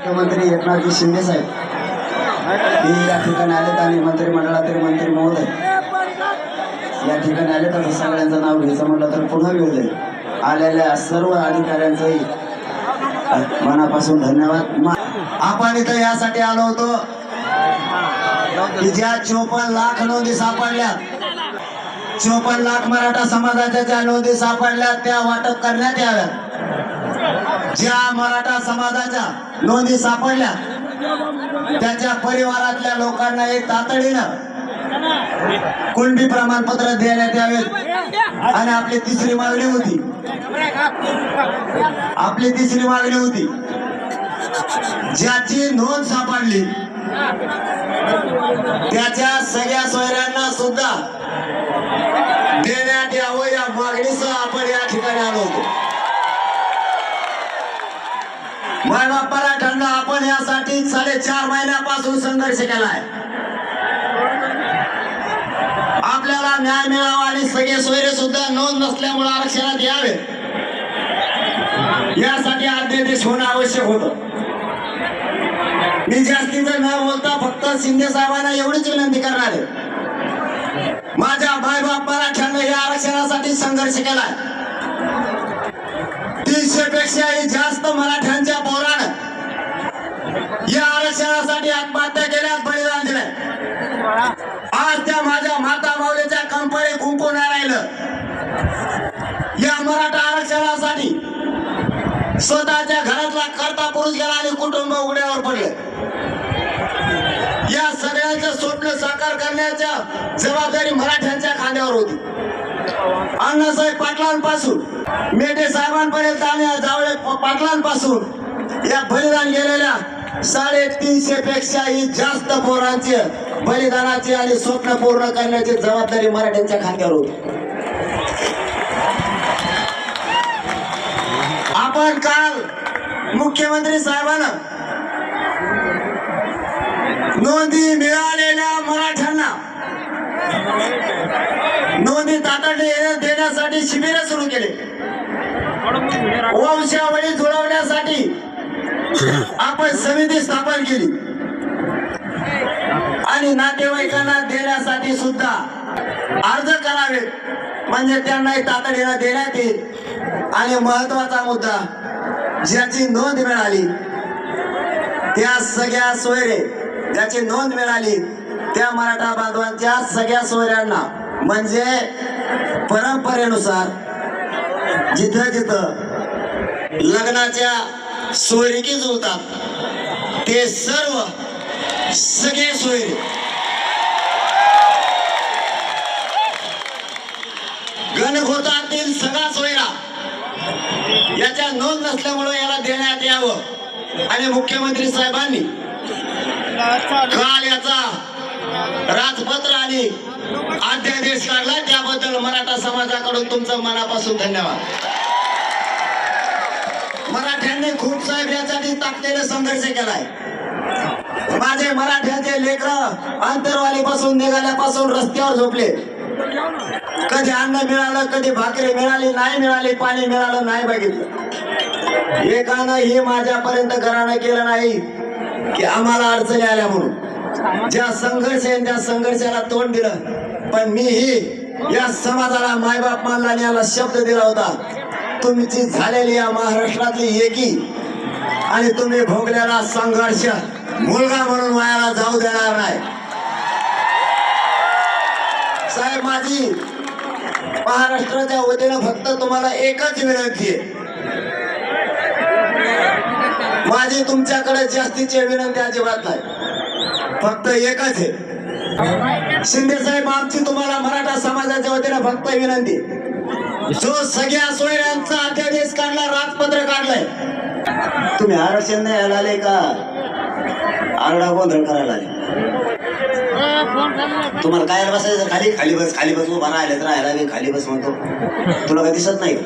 मुख्यमंत्री एकनाथजी शिंदे साहेब. हे या ठिकाणी आलेत आणि मंत्रिमंडळातील मंत्री महोदय. या ठिकाणी आले तर सगळ्यांचं नाव घ्यायचं म्हटलं तर पुन्हा वेळ जाईल. आलेल्या सर्व अधिकाऱ्यांचंही मनापासून धन्यवाद. आपण इथं यासाठी आलो होतो की ज्या चोपन्न लाख नोंदी सापडल्या चोपन्न लाख मराठा समाजाच्या ज्या नोंदी सापडल्या त्या वाटप करण्यात याव्यात. ज्या मराठा समाजाच्या नोंदी सापडल्या. त्याच्या परिवारातल्या लोकांना एक तातडीनं कुणबी प्रमाणपत्र देण्यात यावेत. आणि आपली तिसरी मागणी होती. आपली तिसरी मागणी होती. ज्याची नोंद सापडली त्याच्या सगळ्या सोयऱ्यांना सुद्धा मायबापाला पराठण आपण यासाठी साडेचार महिन्यापासून संघर्ष केलाय. आपल्याला न्याय मिळावा आणि सगळे सोयरे सुद्धा नोंद नसल्यामुळे आरक्षणात यावे. यासाठी अध्यादेश होणं आवश्यक होतं. मी जास्तीचं न बोलता फक्त शिंदे साहेबांना एवढीच विनंती करणार आहे. माझ्या मायबाप मराठ्यानं या आरक्षणासाठी संघर्ष केलाय. तीनशे पेक्षाही जास्त मराठ्यांच्या पोरानं या आरक्षणासाठी आत्महत्या केल्यास बलिदान दिलंय. आज त्या माझ्या माता माऊलीच्या कंपनी कुंकू नाही राहिलं या मराठा आरक्षणासाठी स्वतःच्या घरातला करता पुरुष गेला आणि कुटुंब उघड्यावर पडले. या सगळ्यांचं स्वप्न साकार करण्याच्या जबाबदारी मराठ्यांच्या खांद्यावर होती. अण्णासाहेब पाटलांपासून मेटे साहेबांपर्यंत आणि जावळे पाटलांपासून या बलिदान गेलेल्या साडेतीनशे पेक्षाही जास्त पोरांचे बलिदानाची आणि स्वप्न पूर्ण करण्याची जबाबदारी मराठ्यांच्या खांद्यावर होती. आपण काल मुख्यमंत्री साहेबांना नोंदी मिळालेल्या मराठ्यांना नोंदी तातडी देण्यासाठी शिबिर सुरू केले. वंशावळी जुळवण्यासाठी आपण समिती स्थापन केली. आणि नातेवाईकांना देण्यासाठी सुद्धा अर्ज करावे म्हणजे त्यांनाही तातडीनं देण्यात येईल. आणि महत्त्वाचा मुद्दा ज्याची नोंद मिळाली त्या सगळ्या सोयरे ज्याची नोंद मिळाली त्या मराठा बांधवांच्या सगळ्या सोयऱ्यांना म्हणजे परंपरेनुसार जिथं जिथं लग्नाच्या सोयरिकी जुळतात ते सर्व सगळे सोयरी. गणगोतातील सगळा सोयरा याच्या नोंद नसल्यामुळे याला देण्यात यावं. आणि मुख्यमंत्री साहेबांनी काल याचा राजपत्र आणि अध्यादेश काढला त्याबद्दल मराठा समाजाकडून तुमचं मनापासून धन्यवाद. मराठ्यांनी खूप साहेब यासाठी ताकदीने संघर्ष केलाय. माझे मराठ्याचे लेकर अंतरवालीपासून निघाल्यापासून रस्त्यावर झोपले. कधी अन्न मिळालं कधी भाकरी मिळाली नाही मिळाली पाणी मिळालं नाही बघितलं. एकानं हे माझ्यापर्यंत घरानं केलं नाही की आम्हाला अडचणी आल्या म्हणून. ज्या संघर्ष आहे त्या संघर्षाला तोंड दिलं पण मी ही या समाजाला मायबाप मानला आणि याला शब्द दिला होता. तुमची झालेली या महाराष्ट्रातली एकी आणि तुम्ही भोगलेला संघर्ष मुलगा म्हणून मायाला जाऊ देणार नाही. साहेब माझी महाराष्ट्राच्या वतीनं फक्त तुम्हाला एकच विनंती आहे. माझी तुमच्याकडे जास्तीची विनंती अजिबात नाही. फक्त एकच आहे. शिंदे साहेब आमची तुम्हाला मराठा समाजाच्या वतीने फक्त विनंती. जो सगळ्या सोयऱ्यांचा अध्यादेश काढला राजपत्र काढलाय. तुम्ही आरक्षण नाही यायला आले का? आरडा गोंधळ करायला आले. तुम्हाला काय बसायचं? खाली खाली बस खाली बस उभा राहिले तर राहायला खाली बस म्हणतो. तुला काय दिसत नाही?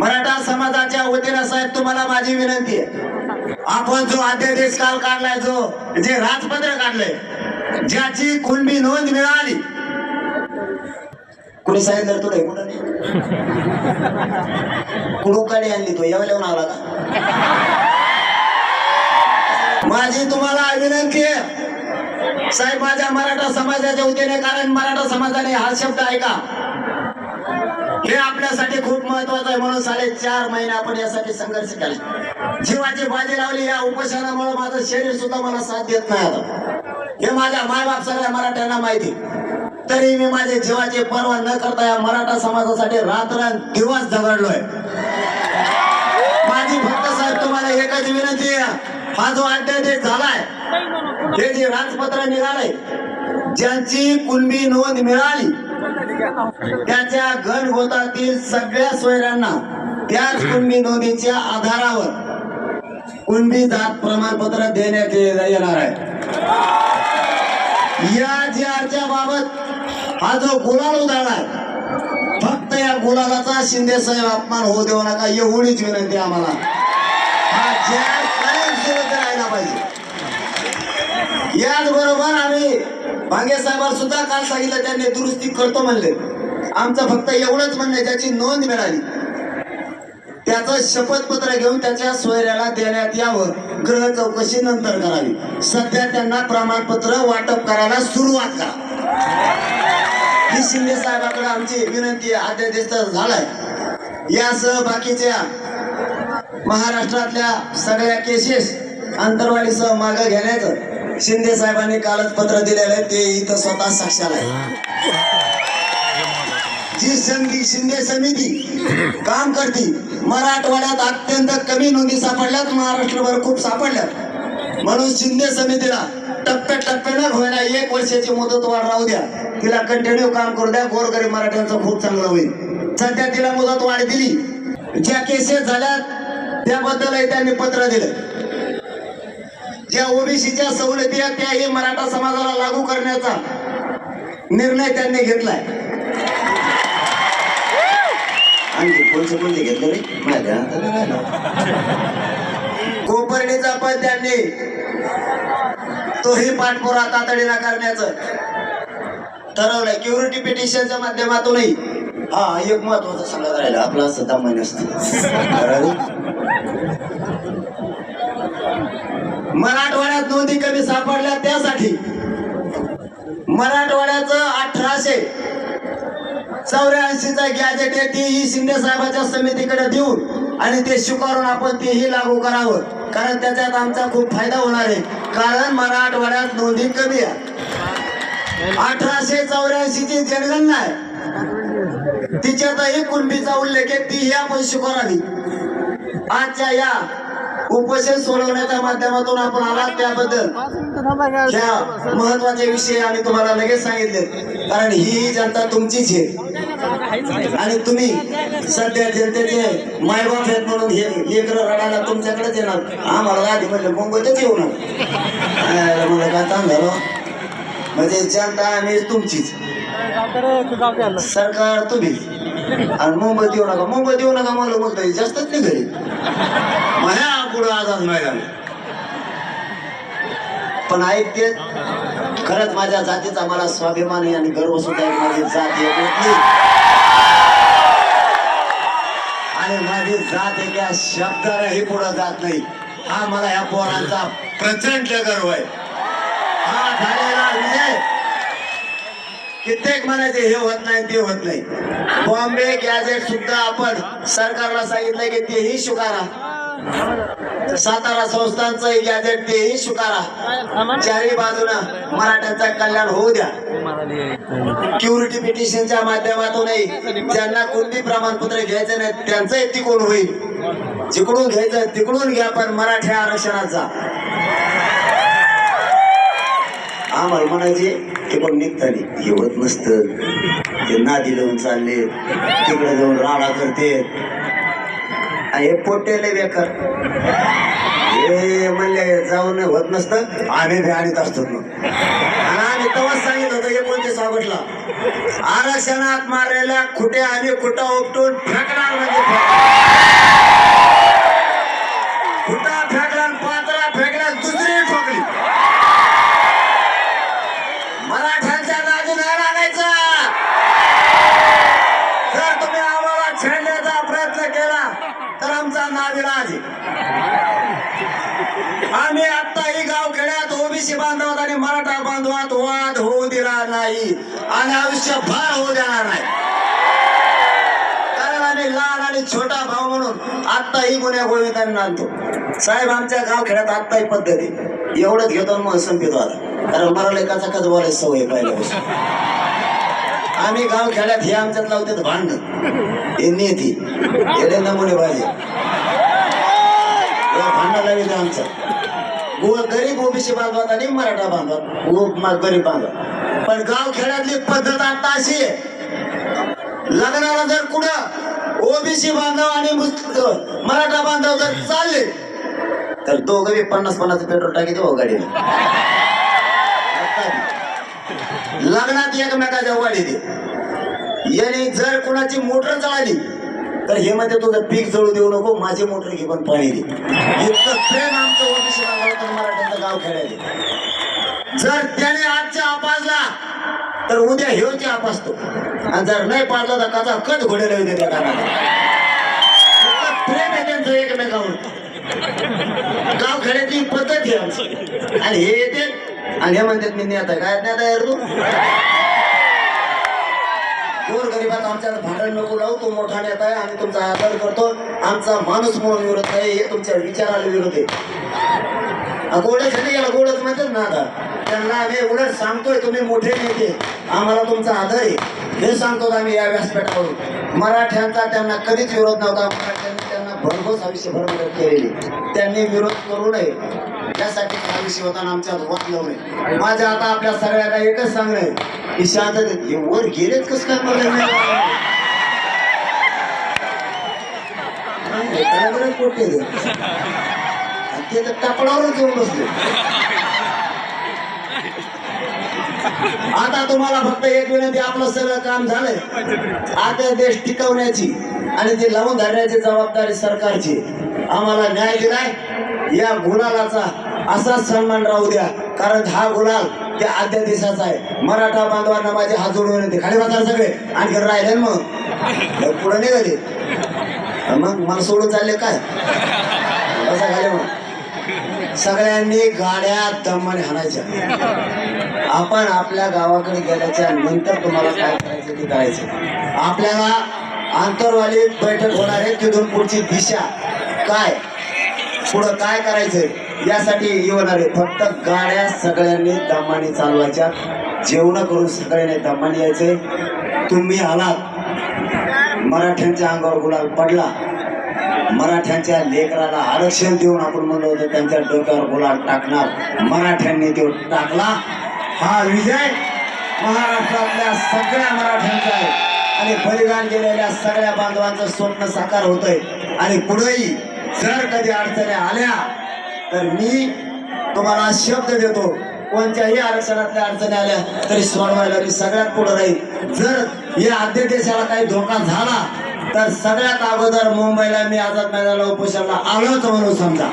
मराठा समाजाच्या वतीनं साहेब तुम्हाला माझी विनंती आहे. आपण जो अध्यादेश काल काढलाय जो जे राजपत्र काढलंय ज्याची कुणबी नोंद मिळाली. कुणी सांगितलं तुला हे कुठं कुडुकाडी आणली तो येऊन आला का? माझी तुम्हाला विनंती आहे. साहेब माझ्या मराठा समाजाच्या वतीने कारण मराठा समाजाने हा शब्द ऐका. हे आपल्यासाठी खूप महत्वाचं आहे म्हणून साडे चार महिने आपण यासाठी संघर्ष केला. जीवाची बाजी लावली या उपोषणामुळे माझं शरीर सुद्धा मला साथ देत नाही आता. हे माझ्या मायबाप सगळ्या मराठ्यांना माहिती. तरी मी माझे जीवाची पर्वा न करता या मराठा समाजासाठी रात्र दिवस झगडलोय. माझी फक्त साहेब तुम्हाला एकच विनंती आहे. हा जो अध्यादेश झालाय हे जे राजपत्र निघालंय ज्यांची कुणबी नोंद मिळाली त्याच्या गणगोतातील सगळ्या सोयऱ्यांना त्याच कुणबी नोंदीच्या आधारावर कुणबी जात प्रमाणपत्र देण्यात येणार आहे? या जी आरच्या बाबत हा जो गुलाल उधळलाय फक्त या गुलालाचा शिंदे साहेब अपमान होऊ देऊ नका एवढीच विनंती आम्हाला. हा जॅक कायम सुरू पाहिजे. याचबरोबर आम्ही भांगे साहेबांना सुद्धा काल सांगितलं त्यांनी दुरुस्ती करतो म्हणले. आमचं फक्त एवढंच म्हणणं त्याची नोंद मिळाली. त्याचं शपथपत्र घेऊन त्याच्या सोयऱ्याला देण्यात यावं. ग्रह चौकशी नंतर करावी. सध्या त्यांना प्रमाणपत्र वाटप करायला सुरुवात करा. ही शिंदे साहेबाकडे आमची विनंती आहे. अध्यादेश झालाय. यासह बाकीच्या महाराष्ट्रातल्या सगळ्या केसेस अंतरवाडीसह मागं घेण्याचं शिंदे साहेबांनी कालच पत्र दिलेलं आहे. ते इथं स्वतः साक्षाला आहे. जी संधी शिंदे समिती काम करती मराठवाड्यात अत्यंत कमी नोंदी सापडल्यात. महाराष्ट्रभर खूप सापडल्यात. म्हणून शिंदे समितीला टप्प्याटप्प्यानं होईना एक वर्षाची मुदतवाढ राहू द्या. तिला कंटिन्यू काम करू द्या. गोरगरीब मराठ्यांचं खूप चांगलं होईल. सध्या तिला मुदत वाढ दिली. ज्या केसेस झाल्यात त्याबद्दलही त्यांनी पत्र दिलं. ज्या ओबीसीच्या सवलती आहेत त्याही मराठा समाजाला लागू करण्याचा निर्णय त्यांनी घेतलाय. आणि कोणते कोणते घेतले रे माहिती आहे नाही कोपर्डीचा पण त्यांनी. तोही पाठपुरा तातडीला करण्याचं. ठरवलंय क्युरिटी पिटिशनच्या माध्यमातूनही. हा एक महत्वाचं सल्ला राहिला आपलं असं दमाई मराठवाड्यात नोंदी कमी सापडल्या त्यासाठी. मराठवाड्याचं अठराशे चौऱ्याऐंशीचा गॅजेट आहे तेही शिंदे साहेबांच्या समितीकडे देऊन आणि ते स्वीकारून आपण तेही लागू करावं. कारण त्याच्यात आमचा खूप फायदा होणार आहे. कारण मराठवाड्यात नोंदी कमी आहे. अठराशे चौऱ्याऐंशी ची जनगणना आहे. तिच्यातही कुणबीचा उल्लेख आहे. तीही आपण स्वीकारावी. आजच्या या उपोषण सोडवण्याच्या माध्यमातून आपण आलात त्याबद्दल. महत्त्वाचे विषय आम्ही तुम्हाला लगेच सांगितले. कारण ही जनता तुमचीच आहे. आणि तुम्ही सध्या जनतेचे मायबाप आहेत म्हणून हे लेकर रडायला तुमच्याकडेच येणार. आम्हाला आधी म्हणलं मुंबईतच येऊ ना म्हणलं काय ताण म्हणजे जनता आम्ही तुमचीच. सरकार तुम्ही. आणि मुंबईत येऊ नका. मुंबईत येऊ नका मला बोलतोय जास्तच नाही घरी. आझाद मैदान पण ऐकते खरंच माझ्या जातीचा मला स्वाभिमान आहे आणि गर्व सुद्धा आहे. माझी जात आहे आणि माझी जात एका शब्दालाही पुढे जात नाही. हा मला ह्या पोरांचा प्रचंड गर्व आहे. हा झालेला विजय. कित्येक म्हणायचे हे होत नाही ते होत नाही. बॉम्बे गॅजेट सुद्धा आपण सरकारला सांगितलंय की तेही स्वीकारा सातारा संस्थांचं गॅजेट तेही स्वीकारा चारही बाजूला मराठ्यांचा कल्याण होऊ द्या. क्युरिटी पिटिशनच्या माध्यमातूनही ज्यांना कोणती प्रमाणपत्र घ्यायचं नाही त्यांचंही तिकडून होईल. जिकडून घ्यायचं तिकडून घ्या पण मराठी आरक्षणाचा आम्हाला म्हणायचे ते पण निघतानी? येवत होत नसतं. ते नादी लावून चालले तिकडे जाऊन राडा करते पोटेले बेकार. हे म्हणले जाऊन होत नसतं. आम्ही बी आणीत असतो मग. आणि तेव्हाच सांगितलं होतं एकोणतीस ऑगस्टला आरक्षणात मारलेल्या खुटे आणि खुटा उपटून फेकणार म्हणजे खुटा फेकला आणि पात्रा फेकल्या दुसरी ठोकली मराठ्यांच्या नादी नाही लागायचं जर तुम्ही आम्हाला छेडण्याचा प्रयत्न केला तर आमचा नाविलाज आहे. आम्ही आता ही गाव ओबीसी बांधवात आणि मराठा बांधवात वाद होऊ दिला आणि आयुष्य फार होऊ देणार नाही. कारण आम्ही लहान आणि छोटा भाऊ म्हणून आत्ताही गुन्ह्या गोविंदांना आणतो. साहेब आमच्या गाव खेळात आत्ताही पद्धती. एवढंच घेतो मग संपितो आता. कारण मला लेखाचा कच बोलायची सवय आहे पहिल्यापासून आम्ही गाव खेळात हे आमच्यात लावतात भांडण. हे नेती. येडे नमुने पाहिजे या भांडण लावित आमचं गो गरीब ओबीसी बांधवात आणि मराठा बांधवात. गो मा- गरीब बांधवात. पण गाव खेड्यातली पद्धत आता अशी आहे. लग्नाला जर कुठं ओबीसी बांधव आणि मराठा बांधव जर चालले तर दोघं बी पन्नास पन्नास पेट्रोल टाकी देऊ गाडीला. लग्नात एकमेकाच्या वाढी दे. याने जर कोणाची मोटर चालली तर हे मध्ये तुझं पीक जळू देऊ नको माझी मोटर घे पण पाणी दे. इतकं प्रेम आमचं ओबीसी बांधव मराठ्यांचं गाव खेळायचे जर त्याने आजच्या आपाजला तर उद्या ह्यो चाप असतो. आणि जर नाही पाडला तर कचा कट घोडेला येऊ त्या प्रेम आहे त्यांचं एकमेकावर. गाव खेळायची पद्धत आहे आमची. आणि हे येते आणि हे म्हणतात मी नेता काय नेता यार तू? गोर गरीबात आमच्यात भांडण नको लावू तो मोठा नेता आहे आम्ही तुमचा आदर करतो. आमचा माणूस म्हणून विरोध आहे हे तुमच्या विचाराला विरोध आहे. गोडच नाही गोडच म्हणतात ना आता? त्यांना आम्ही उलट सांगतोय तुम्ही मोठे नेते आम्हाला तुमचा आदर आहे. हे सांगतो आम्ही या व्यासपीठावरून. मराठ्यांचा त्यांना कधीच विरोध नव्हता. मराठ्यांनी त्यांना भरघोस आयुष्यभर मदत केलेली. त्यांनी विरोध करू नये. यासाठी आयुष्य आमच्या वाद लावू नये. माझ्या आता आपल्या सगळ्यांना एकच सांगणं आहे. की शांततेत वर गेलेच कसं काय मला नाही? नाही, त्याला आणि ते तर कापडावरच येऊन बसले. आता तुम्हाला फक्त एक विनंती आपलं सगळं काम झालंय. आता देश टिकवण्याची आणि ते लावून धरण्याची जबाबदारी सरकारची. आम्हाला न्याय दिलाय या गुलालाचा असाच सन्मान राहू द्या. कारण हा गुलाल त्या आद्या देशाचा आहे. मराठा बांधवांना माझे हात जोडून विनंती. खाली बसा सगळे. आणखी राहिले मग. पुढे निघाले. मग मला सोडून चालले काय? बसा खाली मग. सगळ्यांनी गाड्या दमाने हाणायच्या. आपण आपल्या गावाकडे गेल्याच्यानंतर तुम्हाला काय करायचं ते करायचं आपल्याला आंतरवाली बैठक होणार आहे तिथून पुढची दिशा काय? पुढं काय करायचंय? यासाठी येणार आहे फक्त गाड्या सगळ्यांनी दमाने चालवायच्या. जेवण करून सगळ्यांनी दमाने यायचे तुम्ही आलात. मराठ्यांच्या अंगावर गुलाल पडला. मराठ्यांच्या लेकराला आरक्षण देऊन आपण म्हणलं होतं त्यांच्या डोक्यावर गुलाल टाकणार. मराठ्यांनी तो टाकला. हा विजय महाराष्ट्रातल्या सगळ्या मराठ्यांचा आहे. आणि बलिदान गेलेल्या सगळ्या बांधवांचं स्वप्न साकार होतंय. आणि पुढेही जर कधी अडचणी आल्या तर मी तुम्हाला शब्द देतो कोणत्याही आरक्षणातल्या अडचणी आल्या तरी सोडवायला मी सगळ्यात पुढे राहील जर या आद्य देशाला काही धोका झाला तर सगळ्यात अगोदर मुंबईला मी आझाद मैदानाला उपोषणाला आलोच म्हणून समजा.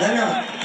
धन्यवाद.